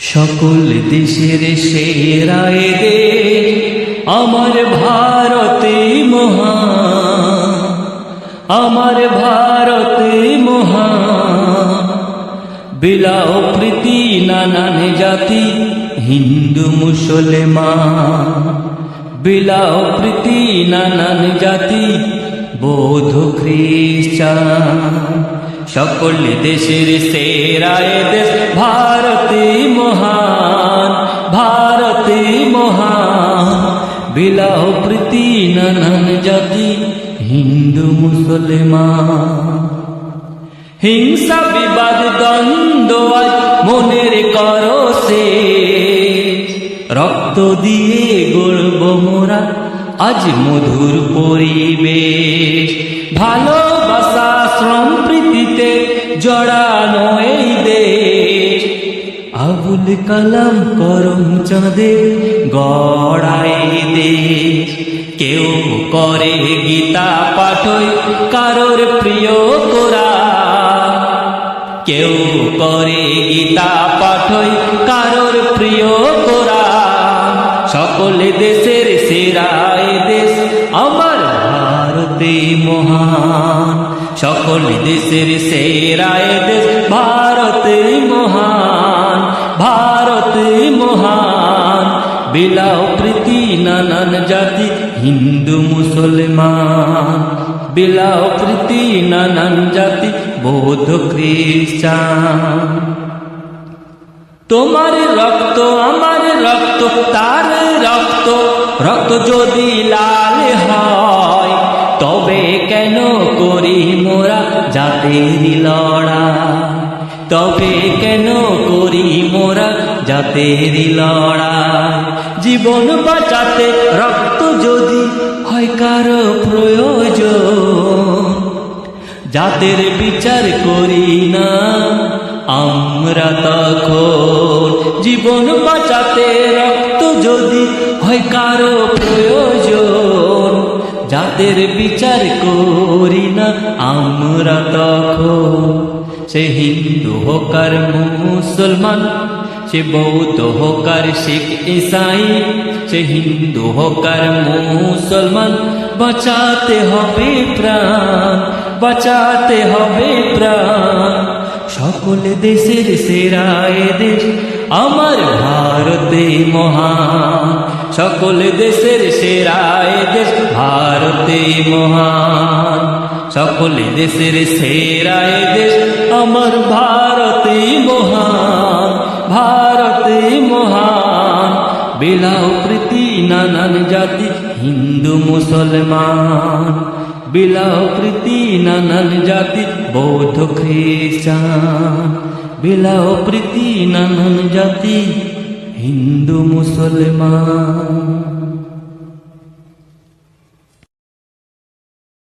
সকল দেশের সেরা দে আমার ভারতে মহা আমার ভারতে মহা বিলাও প্রীতি নানান জাতি, হিন্দু, মুসলমান। বিলাও প্রীতি নানান জাতি, বৌদ্ধ, খ্রিস্টান। সকল দেশের সেরায় দেশ, ভারতে মহান ভারতে মহান। বিলাও প্রীতি নানান জাতি, হিন্দু মুসলমান। হিংসা বিবাদ দ্বন্দ্ব আজ মনের করো সে রক্ত দিয়ে গড়ব মোরা আজ মধুর পরিবেশ। ভালোবাসা শ্রম প্রীতিতে জড়ানো এই দেশ। আবুল কালাম করম চাঁদে গড়াই দেশ। কেউ করে গীতা পাঠই কারোর প্রিয় কোরা। কেউ করে গীতা পাঠই কারোর প্রিয় কোরা। সকল দেশের সেরায় দেশ, আমার ভারতে মহান। সকল দেশের সেরায় দেশ, ভারতে মহান ভারতে মহান। বিলাও প্রীতি নানান জাতি, হিন্দু, মুসলমান। বিলাও প্রীতি নানান জাতি, বৌদ্ধ, খ্রিস্টান। তোমার রক্ত, আমার রক্ত, তার রক্ত রক্ত যদি লাল হয় তবে কেন করি মোরা জাতের লড়া তবে কেন করি মোরা জাতের লড়া জীবন বাঁচাতে রক্ত যদি হয় কারও প্রয়োজন যাদের বিচার করি না আমরা তখন। জীবন বাঁচাতে রক্ত যদি হয় কারও প্রয়োজন যাদের বিচার করি না, আমরা তখন সে হিন্দু হোক আর মুসলমান, সে বৌদ্ধ হোক আর শিখ ইসাই, সে হিন্দু হোক আর মুসলমান, বাঁচাতে হবে প্রাণ, বাঁচাতে হবে প্রাণ। সকল দেশের সেরায় দেশ, আমার ভারতে মহান। সকল দেশের সেরায় দেশ, ভারতে মহান। সকল দেশের সেরায় দেশ, আমার ভারতে মহান। ভারতে মহান। বিলাও প্রীতি নানান জাতি, হিন্দু মুসলমান। বিলাও প্রীতি নানান জাতি বৌদ্ধ খ্রিস্টান বিলাপ্রীতি নানান জাতি হিন্দু মুসলমান।